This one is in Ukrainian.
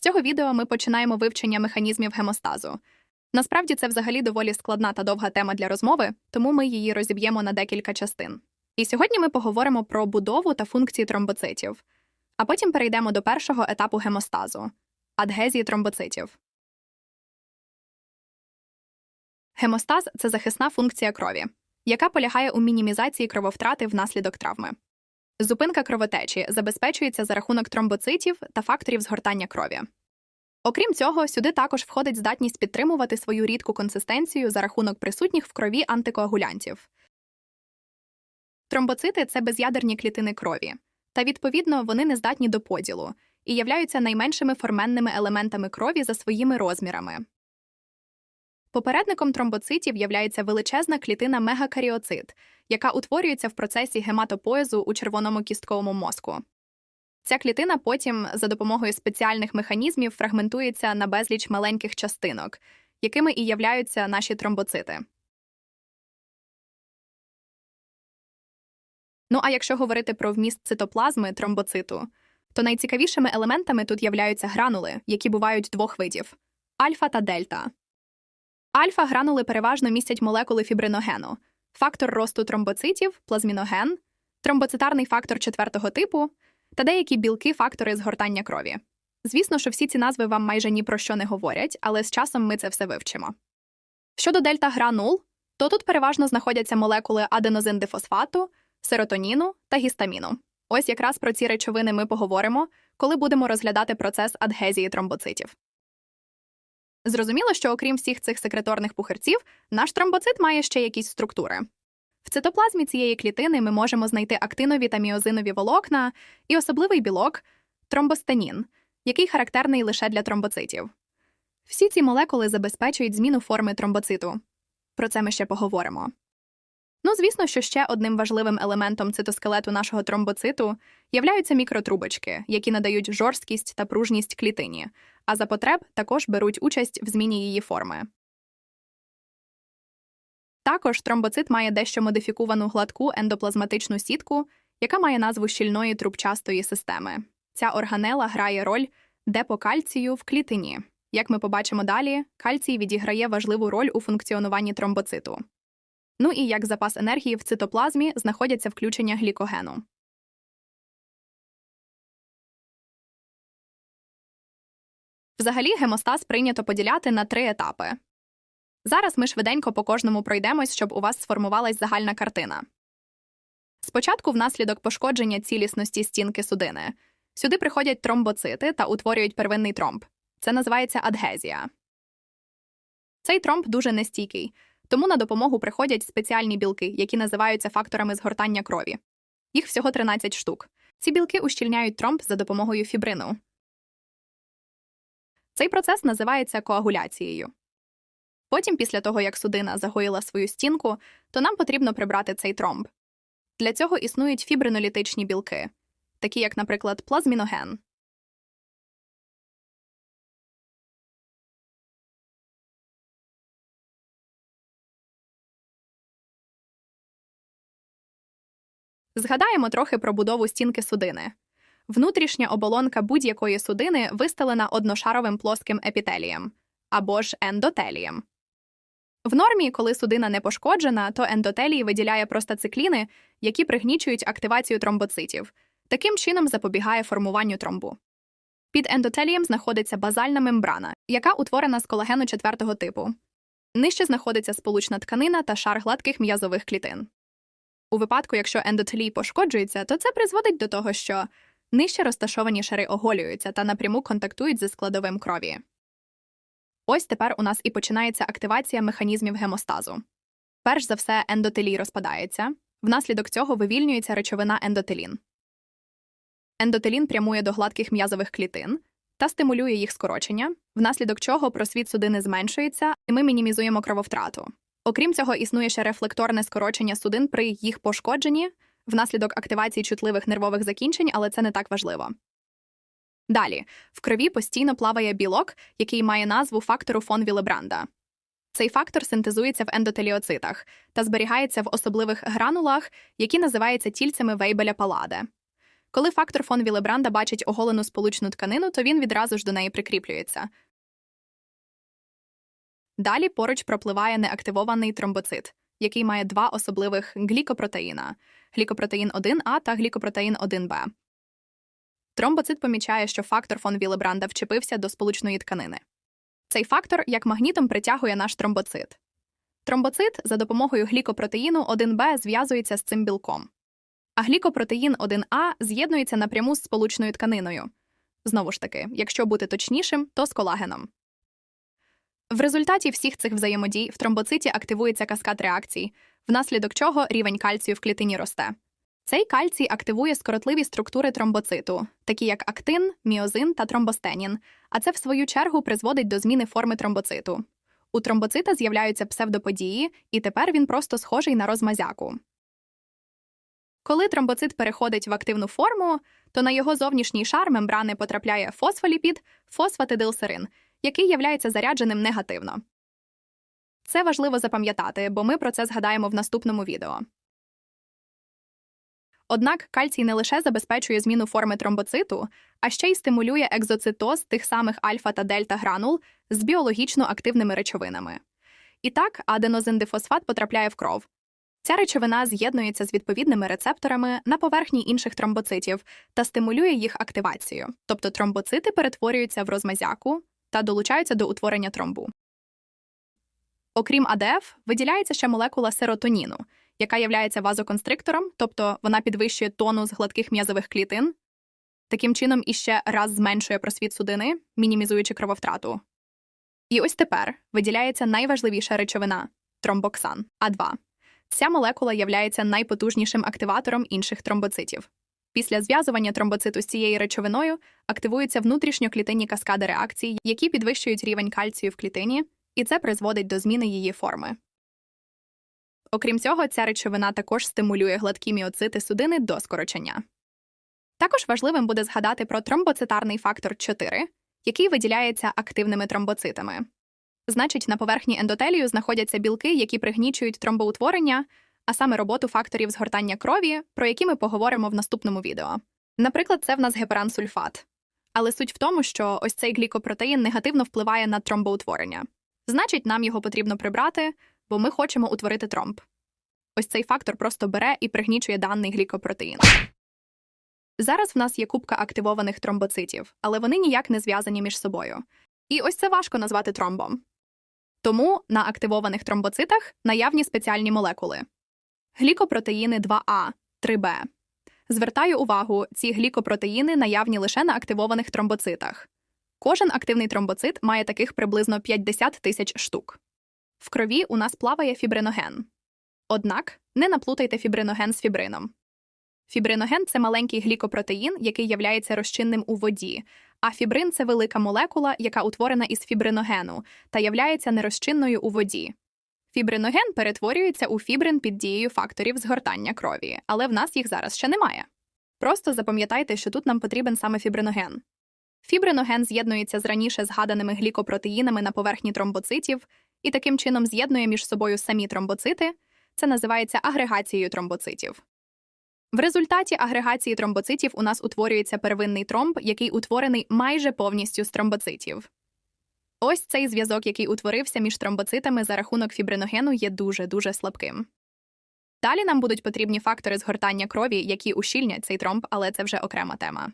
З цього відео ми починаємо вивчення механізмів гемостазу. Насправді це взагалі доволі складна та довга тема для розмови, тому ми її розіб'ємо на декілька частин. І сьогодні ми поговоримо про будову та функції тромбоцитів, а потім перейдемо до першого етапу гемостазу адгезії тромбоцитів. Гемостаз це захисна функція крові, яка полягає у мінімізації крововтрати внаслідок травми. Зупинка кровотечі забезпечується за рахунок тромбоцитів та факторів згортання крові. Окрім цього, сюди також входить здатність підтримувати свою рідку консистенцію за рахунок присутніх в крові антикоагулянтів. Тромбоцити це без'ядерні клітини крові, та відповідно вони не здатні до поділу і являються найменшими форменними елементами крові за своїми розмірами. Попередником тромбоцитів являється величезна клітина мегакаріоцит, яка утворюється в процесі гематопоезу у червоному кістковому мозку. Ця клітина потім за допомогою спеціальних механізмів фрагментується на безліч маленьких частинок, якими і являються наші тромбоцити. Ну а якщо говорити про вміст цитоплазми тромбоциту, то найцікавішими елементами тут являються гранули, які бувають двох видів альфа та дельта. Альфа-гранули переважно містять молекули фібриногену, фактор росту тромбоцитів, плазміноген, тромбоцитарний фактор четвертого типу та деякі білки фактори згортання крові. Звісно, що всі ці назви вам майже ні про що не говорять, але з часом ми це все вивчимо. Щодо дельта-гранул, то тут переважно знаходяться молекули аденозиндифосфату, серотоніну та гістаміну. Ось якраз про ці речовини ми поговоримо, коли будемо розглядати процес адгезії тромбоцитів. Зрозуміло, що окрім всіх цих секреторних пухирців, наш тромбоцит має ще якісь структури. В цитоплазмі цієї клітини ми можемо знайти актинові та міозинові волокна і особливий білок тромбостенін, який характерний лише для тромбоцитів. Всі ці молекули забезпечують зміну форми тромбоциту. Про це ми ще поговоримо. Ну, звісно, що ще одним важливим елементом цитоскелету нашого тромбоциту являються мікротрубочки, які надають жорсткість та пружність клітині, а за потреб також беруть участь в зміні її форми. Також тромбоцит має дещо модифіковану гладку ендоплазматичну сітку, яка має назву щільної трубчастої системи. Ця органела грає роль депокальцію в клітині. Як ми побачимо далі, кальцій відіграє важливу роль у функціонуванні тромбоциту. Ну і як запас енергії в цитоплазмі знаходяться включення глікогену. Взагалі гемостаз прийнято поділяти на три етапи. Зараз ми швиденько по кожному пройдемось, щоб у вас сформувалась загальна картина. Спочатку, внаслідок пошкодження цілісності стінки судини, сюди приходять тромбоцити та утворюють первинний тромб. Це називається адгезія. Цей тромб дуже нестійкий, тому на допомогу приходять спеціальні білки, які називаються факторами згортання крові. Їх всього 13 штук. Ці білки ущільняють тромб за допомогою фібрину. Цей процес називається коагуляцією. Потім, після того, як судина загоїла свою стінку, то нам потрібно прибрати цей тромб. Для цього існують фібринолітичні білки, такі як, наприклад, плазміноген. Згадаємо трохи про будову стінки судини. Внутрішня оболонка будь-якої судини вистелена одношаровим плоским епітелієм або ж ендотелієм. В нормі, коли судина не пошкоджена, то ендотелій виділяє простацикліни, які пригнічують активацію тромбоцитів, таким чином запобігає формуванню тромбу. Під ендотелієм знаходиться базальна мембрана, яка утворена з колагену четвертого типу. Нижче знаходиться сполучна тканина та шар гладких м'язових клітин. У випадку, якщо ендотелій пошкоджується, то це призводить до того, що нижче розташовані шари оголюються та напряму контактують зі складовим крові. Ось тепер у нас і починається активація механізмів гемостазу. Перш за все, ендотелій розпадається, внаслідок цього вивільнюється речовина ендотелін. Ендотелін прямує до гладких м'язових клітин та стимулює їх скорочення, внаслідок чого просвіт судини зменшується, і ми мінімізуємо крововтрату. Окрім цього, існує ще рефлекторне скорочення судин при їх пошкодженні внаслідок активації чутливих нервових закінчень, але це не так важливо. Далі, в крові постійно плаває білок, який має назву фактору фон Вілебранда. Цей фактор синтезується в ендотеліоцитах та зберігається в особливих гранулах, які називаються тільцями Вейбеля паладе. Коли фактор фон Вілебранда бачить оголену сполучну тканину, то він відразу ж до неї прикріплюється. Далі поруч пропливає неактивований тромбоцит, який має два особливих глікопротеїна глікопротеїн 1А та глікопротеїн 1Б. Тромбоцит помічає, що фактор фон Вілебранда вчепився до сполучної тканини. Цей фактор як магнітом притягує наш тромбоцит. Тромбоцит за допомогою глікопротеїну 1Б зв'язується з цим білком. А глікопротеїн 1А з'єднується напряму з сполучною тканиною. Знову ж таки, якщо бути точнішим, то з колагеном. В результаті всіх цих взаємодій в тромбоциті активується каскад реакцій, внаслідок чого рівень кальцію в клітині росте. Цей кальцій активує скоротливі структури тромбоциту, такі як актин, міозин та тромбостенін, а це в свою чергу призводить до зміни форми тромбоциту. У тромбоцита з'являються псевдоподії, і тепер він просто схожий на розмазяку. Коли тромбоцит переходить в активну форму, то на його зовнішній шар мембрани потрапляє фосфоліпід, фосфатидилсерин, який являється зарядженим негативно. Це важливо запам'ятати, бо ми про це згадаємо в наступному відео. Однак кальцій не лише забезпечує зміну форми тромбоциту, а ще й стимулює екзоцитоз тих самих альфа та дельта гранул з біологічно активними речовинами. І так, аденозиндифосфат потрапляє в кров. Ця речовина з'єднується з відповідними рецепторами на поверхні інших тромбоцитів та стимулює їх активацію, тобто тромбоцити перетворюються в розмазяку та долучаються до утворення тромбу. Окрім АДФ, виділяється ще молекула серотоніну, яка є вазоконстриктором, тобто вона підвищує тонус гладких м'язових клітин, таким чином іще раз зменшує просвіт судини, мінімізуючи крововтрату. І ось тепер виділяється найважливіша речовина тромбоксан А2. Ця молекула є найпотужнішим активатором інших тромбоцитів. Після зв'язування тромбоциту з цією речовиною активуються внутрішньоклітинні каскади реакцій, які підвищують рівень кальцію в клітині, і це призводить до зміни її форми. Окрім цього, ця речовина також стимулює гладкі міоцити судини до скорочення. Також важливим буде згадати про тромбоцитарний фактор 4, який виділяється активними тромбоцитами. Значить, на поверхні ендотелію знаходяться білки, які пригнічують тромбоутворення, а саме роботу факторів згортання крові, про які ми поговоримо в наступному відео. Наприклад, це в нас геперансульфат. Але суть в тому, що ось цей глікопротеїн негативно впливає на тромбоутворення. Значить, нам його потрібно прибрати, бо ми хочемо утворити тромб. Ось цей фактор просто бере і пригнічує даний глікопротеїн. Зараз в нас є купка активованих тромбоцитів, але вони ніяк не зв'язані між собою. І ось це важко назвати тромбом. Тому на активованих тромбоцитах наявні спеціальні молекули глікопротеїни 2А, 3Б. Звертаю увагу, ці глікопротеїни наявні лише на активованих тромбоцитах. Кожен активний тромбоцит має таких приблизно 50 тисяч штук. В крові у нас плаває фібриноген. Однак не наплутайте фібриноген з фібрином. Фібриноген це маленький глікопротеїн, який являється розчинним у воді, а фібрин це велика молекула, яка утворена із фібриногену та являється нерозчинною у воді. Фібриноген перетворюється у фібрин під дією факторів згортання крові, але в нас їх зараз ще немає. Просто запам'ятайте, що тут нам потрібен саме фібриноген. Фібриноген з'єднується з раніше згаданими глікопротеїнами на поверхні тромбоцитів і таким чином з'єднує між собою самі тромбоцити. Це називається агрегацією тромбоцитів. В результаті агрегації тромбоцитів у нас утворюється первинний тромб, який утворений майже повністю з тромбоцитів. Ось цей зв'язок, який утворився між тромбоцитами за рахунок фібриногену, є дуже дуже слабким. Далі нам будуть потрібні фактори згортання крові, які ущільнять цей тромб, але це вже окрема тема.